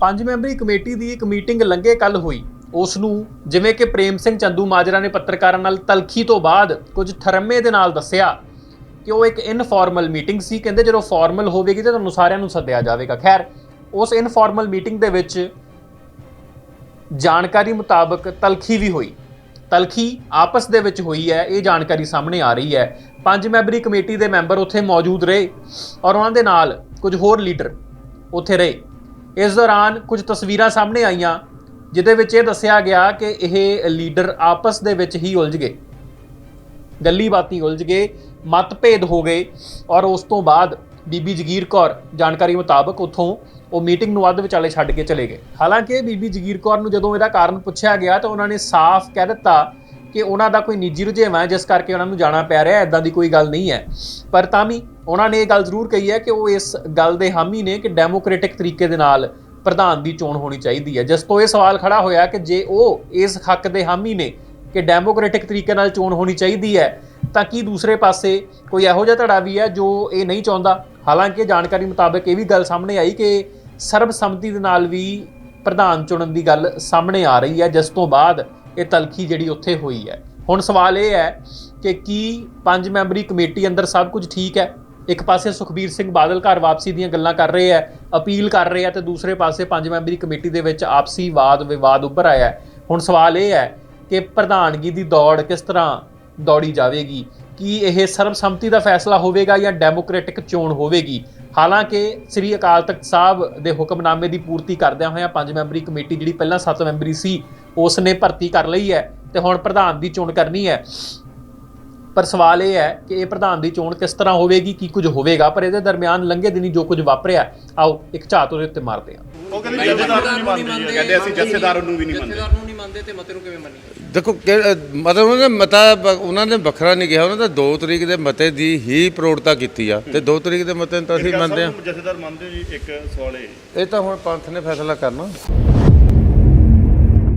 ਪੰਜ memory committee ਦੀ ਇੱਕ meeting ਲੰਘੇ ਕੱਲ ਹੋਈ। ਉਸ ਨੂੰ ਜਿਵੇਂ ਕਿ ਪ੍ਰੇਮ ਸਿੰਘ ਚੰਦੂ ਮਾਜਰਾ ਨੇ ਪੱਤਰਕਾਰਾਂ ਨਾਲ ਤਲਖੀ ਤੋਂ ਬਾਅਦ ਕੁਝ ਥਰਮੇ ਦੇ ਨਾਲ ਦੱਸਿਆ ਕਿ ਉਹ ਇੱਕ ਇਨਫਾਰਮਲ ਮੀਟਿੰਗ ਸੀ। ਕਹਿੰਦੇ ਜਦੋਂ ਫਾਰਮਲ ਹੋਵੇਗੀ ਤਾਂ ਤੁਹਾਨੂੰ ਸਾਰਿਆਂ ਨੂੰ ਸੱਦਿਆ ਜਾਵੇਗਾ। ਖੈਰ, ਉਸ ਇਨਫਾਰਮਲ ਮੀਟਿੰਗ ਦੇ ਵਿੱਚ ਜਾਣਕਾਰੀ ਮੁਤਾਬਕ ਤਲਖੀ ਵੀ ਹੋਈ। ਤਲਖੀ ਆਪਸ ਦੇ ਵਿੱਚ ਹੋਈ ਹੈ, ਇਹ ਜਾਣਕਾਰੀ ਸਾਹਮਣੇ ਆ ਰਹੀ ਹੈ। ਪੰਜ ਮੈਂਬਰੀ ਕਮੇਟੀ ਦੇ ਮੈਂਬਰ ਉੱਥੇ ਮੌਜੂਦ ਰਹੇ ਔਰ ਉਹਨਾਂ ਦੇ ਨਾਲ ਕੁਝ ਹੋਰ ਲੀਡਰ ਉੱਥੇ ਰਹੇ। ਇਸ ਦੌਰਾਨ ਕੁਝ ਤਸਵੀਰਾਂ ਸਾਹਮਣੇ ਆਈਆਂ, ਜਿਹਦੇ ਵਿੱਚ ਇਹ ਦੱਸਿਆ ਗਿਆ ਕਿ ਇਹ ਲੀਡਰ ਆਪਸ ਦੇ ਵਿੱਚ ਹੀ ਉਲਝ ਗਏ। ਗੱਲੀ ਬਾਤੀ ਉਲਝ ਗਏ, ਮਤਭੇਦ ਹੋ ਗਏ ਔਰ ਉਸ ਤੋਂ ਬਾਅਦ ਬੀਬੀ ਜਗੀਰ ਕੌਰ ਜਾਣਕਾਰੀ ਮੁਤਾਬਕ ਉੱਥੋਂ ਉਹ ਮੀਟਿੰਗ ਨੂੰ ਅੱਧ ਵਿਚਾਲੇ ਛੱਡ ਕੇ ਚਲੇ ਗਏ। ਹਾਲਾਂਕਿ ਬੀਬੀ ਜਗੀਰ ਕੌਰ ਨੂੰ ਜਦੋਂ ਇਹਦਾ ਕਾਰਨ ਪੁੱਛਿਆ ਗਿਆ ਤਾਂ ਉਹਨਾਂ ਨੇ ਸਾਫ਼ ਕਹਿ ਦਿੱਤਾ ਕਿ ਉਹਨਾਂ ਦਾ ਕੋਈ ਨਿੱਜੀ ਰੁਝੇਵਾਂ ਹੈ, ਜਿਸ ਕਰਕੇ ਉਹਨਾਂ ਨੂੰ ਜਾਣਾ ਪੈ ਰਿਹਾ ਹੈ ਐਦਾਂ ਦੀ ਕੋਈ ਗੱਲ ਨਹੀਂ ਹੈ। ਪਰ ਤਾਂ ਵੀ ਉਹਨਾਂ ਨੇ ਇਹ ਗੱਲ ਜ਼ਰੂਰ ਕਹੀ ਹੈ ਕਿ ਉਹ ਇਸ ਗੱਲ ਦੇ ਹਾਮੀ ਨੇ ਕਿ ਡੈਮੋਕ੍ਰੈਟਿਕ ਤਰੀਕੇ ਦੇ ਨਾਲ ਪ੍ਰਧਾਨ ਦੀ ਚੋਣ ਹੋਣੀ ਚਾਹੀਦੀ ਹੈ। ਜਿਸ ਤੋਂ ਇਹ ਸਵਾਲ ਖੜਾ ਹੋਇਆ ਕਿ ਜੇ ਉਹ ਇਸ ਹੱਕ ਦੇ ਹਾਮੀ ਨੇ ਕਿ ਡੈਮੋਕ੍ਰੈਟਿਕ ਤਰੀਕੇ ਨਾਲ ਚੋਣ ਹੋਣੀ ਚਾਹੀਦੀ ਹੈ, ਤਾਂ ਕੀ ਦੂਸਰੇ ਪਾਸੇ ਕੋਈ ਇਹੋ ਜਿਹਾ ਧੜਾ ਵੀ ਹੈ ਜੋ ਇਹ ਨਹੀਂ ਚਾਹੁੰਦਾ? ਹਾਲਾਂਕਿ ਜਾਣਕਾਰੀ ਮੁਤਾਬਕ ਇਹ ਵੀ ਗੱਲ ਸਾਹਮਣੇ ਆਈ ਕਿ ਸਰਬਸੰਮਤੀ ਦੇ ਨਾਲ ਵੀ ਪ੍ਰਧਾਨ ਚੁਣਨ ਦੀ ਗੱਲ ਸਾਹਮਣੇ ਆ ਰਹੀ ਹੈ। ਜਿਸ ਤੋਂ ਬਾਅਦ ਇਹ ਤਲਖੀ ਜਿਹੜੀ ਉੱਥੇ ਹੋਈ ਹੈ। ਹੁਣ ਸਵਾਲ ਇਹ ਹੈ ਕਿ ਕੀ ਪੰਜ ਮੈਂਬਰੀ ਕਮੇਟੀ ਅੰਦਰ ਸਭ ਕੁਝ ਠੀਕ ਹੈ? ਇੱਕ ਪਾਸੇ ਸੁਖਬੀਰ ਸਿੰਘ ਬਾਦਲ ਘਰ ਵਾਪਸੀ ਦੀਆਂ ਗੱਲਾਂ ਕਰ ਰਹੇ ਹੈ, ਅਪੀਲ ਕਰ ਰਹੇ ਆ ਤੇ ਦੂਸਰੇ ਪਾਸੇ ਪੰਜ ਮੈਂਬਰੀ ਕਮੇਟੀ ਦੇ ਵਿੱਚ ਆਪਸੀ ਵਾਦ ਵਿਵਾਦ ਉੱਭਰ ਆਇਆ ਹੁਣ ਸਵਾਲ ਇਹ ਹੈ ਕਿ ਪ੍ਰਧਾਨਗੀ ਦੀ ਦੌੜ ਕਿਸ ਤਰ੍ਹਾਂ ਦੌੜੀ ਜਾਵੇਗੀ? ਕੀ ਇਹ ਸਰਬਸੰਮਤੀ ਦਾ ਫੈਸਲਾ ਹੋਵੇਗਾ ਜਾਂ ਡੈਮੋਕ੍ਰੈਟਿਕ ਚੋਣ ਹੋਵੇਗੀ? ਹਾਲਾਂਕਿ ਸ੍ਰੀ ਅਕਾਲ ਤਖਤ ਸਾਹਿਬ ਦੇ ਹੁਕਮਨਾਮੇ ਦੀ ਪੂਰਤੀ ਕਰਦਿਆਂ ਹੋਇਆਂ ਪੰਜ ਮੈਂਬਰੀ ਕਮੇਟੀ ਜਿਹੜੀ ਪਹਿਲਾਂ 7 ਮੈਂਬਰੀ ਸੀ ਉਸ ਨੇ ਭਰਤੀ ਕਰ ਲਈ ਹੈ ਤੇ ਹੁਣ ਪ੍ਰਧਾਨ ਦੀ ਚੋਣ ਕਰਨੀ ਹੈ। ਪਰ ਸਵਾਲ ਇਹ ਹੈ ਕਿ ਇਹ ਪ੍ਰਧਾਨ ਦੀ ਚੋਣ ਕਿਸ ਤਰ੍ਹਾਂ ਹੋਵੇਗੀ ਕੀ ਕੁਝ ਹੋਵੇਗਾ? ਪਰ ਇਹਦੇ ਦਰਮਿਆਨ ਲੰਘੇ ਦਿਨੀ ਜੋ ਕੁਝ ਵਾਪਰਿਆ ਆਓ ਇੱਕ ਝਾਤ ਉਹਦੇ ਉੱਤੇ ਮਾਰਦੇ ਹਾਂ। ਉਹ ਕਹਿੰਦੇ ਜਥੇਦਾਰ ਨੂੰ ਨਹੀਂ ਮੰਨਦੇ ਜੀ। ਕਹਿੰਦੇ ਅਸੀਂ ਜਥੇਦਾਰ ਨੂੰ ਵੀ ਨਹੀਂ ਮੰਨਦੇ। ਜਥੇਦਾਰ ਨੂੰ ਨਹੀਂ ਮੰਨਦੇ ਤੇ ਮਤੇ ਨੂੰ ਕਿਵੇਂ ਮੰਨੀਏ? ਦੇਖੋ ਮਤਲਬ ਉਹਨਾਂ ਨੇ ਮਤਾ ਉਹਨਾਂ ਨੇ ਵੱਖਰਾ ਨਹੀਂ ਕਿਹਾ। ਉਹਨਾਂ ਦਾ 2 ਤਰੀਕ ਦੇ ਮਤੇ ਦੀ ਹੀ ਪ੍ਰੋੜਤਾ ਕੀਤੀ ਆ। ਤੇ 2 ਤਰੀਕ ਦੇ ਮਤੇ ਨੂੰ ਤਾਂ ਅਸੀਂ ਮੰਨਦੇ ਆ ਜਥੇਦਾਰ ਮੰਨਦੇ ਜੀ ਇੱਕ ਸਵਾਲ ਇਹ। ਇਹ ਤਾਂ ਹੁਣ ਪੰਥ ਨੇ ਫੈਸਲਾ ਕਰਨਾ।